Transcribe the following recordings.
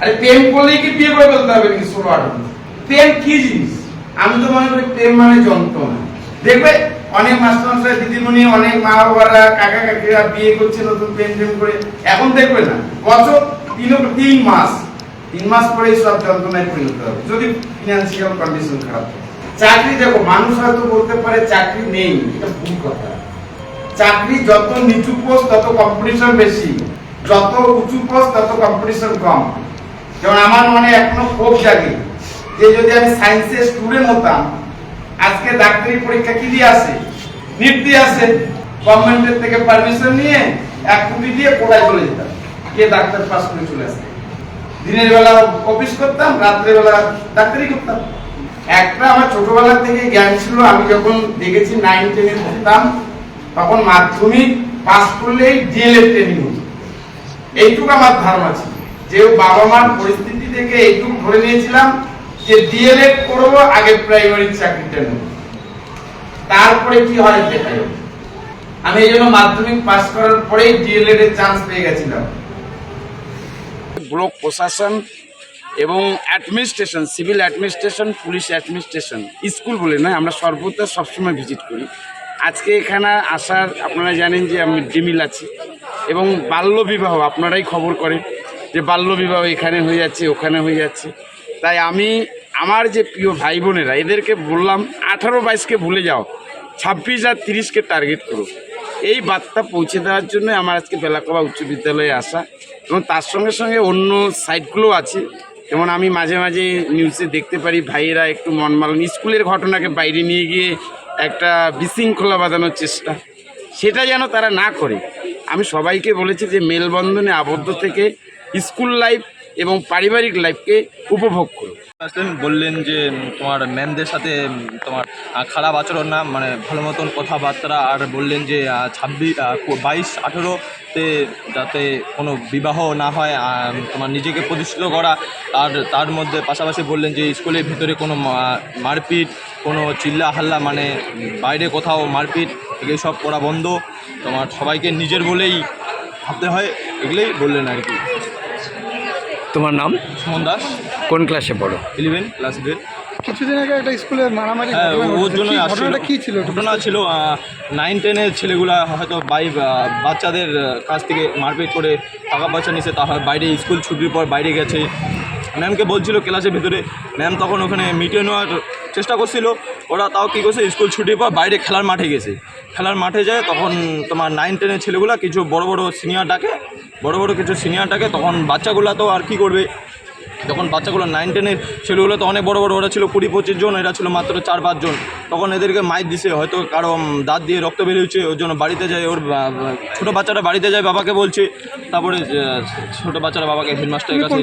আরে প্রেম করলেই কি বিয়ে করে ফেলতে হবে নাকি ষোলো আঠারো প্রেম কি জিনিস? আমি তো মনে করি প্রেম মানে যন্ত্রণা। দেখবে অনেক মাস্টার দিদিমণি, অনেক মা বাবারা কাকা, কাকিরা বিয়ে করছে নতুন প্রেম প্রেম করে। এখন দেখবে না বছর তিন তিন মাস তিন মাস পরেই সব যন্ত্রণায় পরিণত হবে। যদি ফিনান্সিয়াল কন্ডিশন খারাপ থাকে চাকরি দেখো, মানুষ হয়তো বলতে পারে চাকরি নেই, এটা ভুল কথা। চাকরি যত নিচু পোস্ট তত কম্পিটিশন বেশি। যত উঁচু পোস্ট তত কম্পিটিশন কম। যেমন আমার মনে এখনও ক্ষোভ জাগে যে যদি আমি সায়েন্সের স্টুডেন্ট হতাম, আজকে ডাক্তারি পরীক্ষা কি দিয়ে আসে? নিট দিয়ে আসে। গভর্নমেন্টের থেকে পারমিশন নিয়ে এক কোটি দিয়ে কোটায় চলে যেতাম? গিয়ে ডাক্তার পাস করে চলে আসতে দিনের বেলা অফিস করতাম রাত্রের বেলা ডাক্তারি করতাম। একটা আমার ছোটবেলা থেকে জ্ঞান ছিল, আমি যখন দেখেছি নাইন টেনে পড়তাম, তখন মাধ্যমিক পাস করলেই ডিএলএড ট্রেনিং হতো। এইটুকু আমার ধারণা ছিল। যে বাবা মার পরিস্থিতি থেকে এইটুকু ধরে নিয়েছিলাম যে ডিএলএড করব, আগে প্রাইমারি চাকরিটা নেব। তারপরে কি হয় দেখা যাবে আমি এই জন্য মাধ্যমিক পাস করার পরেই ডিএলএড এর চান্স পেয়ে গেছিলাম। ব্লক প্রশাসন এবং administration civil administration police administration school বলে নয়, আমরা সর্বদা সবসময় ভিজিট করি। আজকে এখানে আসার, আপনারা জানেন যে আমি ডিমিল আছি এবং বাল্য বিবাহ, আপনারাই খবর করেন। যে বাল্য বিবাহ এখানে হয়ে যাচ্ছে, ওখানে হয়ে যাচ্ছে। তাই আমি, আমার যে প্রিয় ভাই বোনেরা এদেরকে বললাম, আঠারো বাইশকে ভুলে যাও, ছাব্বিশ আর তিরিশকে টার্গেট করো। এই বার্তা পৌঁছে দেওয়ার জন্য আমার আজকে বেলাকবা উচ্চ বিদ্যালয়ে আসা, এবং তার সঙ্গে সঙ্গে অন্য সাইটগুলো আছে। যেমন আমি মাঝে মাঝে নিউজে দেখতে পারি, ভাইয়েরা একটু মন মালন স্কুলের ঘটনাকে বাইরে নিয়ে গিয়ে একটা বিশৃঙ্খলা বাঁধানোর চেষ্টা। সেটা যেন তারা না করে। আমি সবাইকে বলেছি যে মেলবন্ধনে আবদ্ধ থেকে স্কুল লাইফ এবং পারিবারিক লাইফকে উপভোগ করো। বললেন যে তোমার ম্যামদের সাথে তোমার খারাপ আচরণ না মানে ভালো মতন কথাবার্তা, আর বললেন যে ছাব্বিশ বাইশ আঠেরোতে যাতে কোনো বিবাহ না হয় তোমার নিজেকে প্রতিষ্ঠিত করা, আর তার মধ্যে পাশাপাশি বললেন যে স্কুলের ভিতরে কোনো মারপিট কোনো চিল্লা হাল্লা মানে বাইরে কোথাও মারপিট এগুলো সব করা বন্ধ। তোমার সবাইকে নিজের বলেই ভাবতে হয় এগুলোই বললেন আর কি। তোমার নাম? সুমন দাস। কোন ক্লাসে পড়ো? ইলেভেন ক্লাস গ্রেড কিছুদিন আগে একটা স্কুলে মারামারি হ্যাঁ ওর ঘটেছে। জন্যই কি আসছিল। ঘটনাটা কি ছিল? ঘটনা ছিল নাইন টেনের ছেলেগুলা হয়তো বাই বাচ্চাদের কাছ থেকে মারপিট করে টাকা পয়সা নিছে তা হয় বাইরে স্কুল ছুটির পর বাইরে গেছে। ম্যামকে বলছিল ক্লাসের ভিতরে। ম্যাম তখন ওখানে মিটিয়ে নেওয়ার চেষ্টা করছিল ওরা তাও কী করছে স্কুল ছুটির পর বাইরে খেলার মাঠে গেছে। খেলার মাঠে যায় তখন তোমার নাইন টেনের ছেলেগুলা কিছু বড় বড় সিনিয়র ডাকে বড় বড় কিছু সিনিয়র ডাকে তখন বাচ্চাগুলা তো আর কি করবে? যখন বাচ্চাগুলো নাইন টেনের ছেলেগুলো তো অনেক বড় বড় ওরা ছিল কুড়ি পঁচিশ জন এরা ছিল মাত্র চার পাঁচজন তখন এদেরকে মাইর দিছে হয়তো কারও দাঁত দিয়ে রক্ত বেরিয়েছে ওর জন্য বাড়িতে যায় ওর ছোটো বাচ্চাটা বাড়িতে যায় বাবাকে বলছে। তারপরে ছোটো বাচ্চারা বাবাকে হেডমাস্টারের কাছে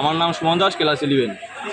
আমার নাম সুমন দাস ক্লাস ইলেভেন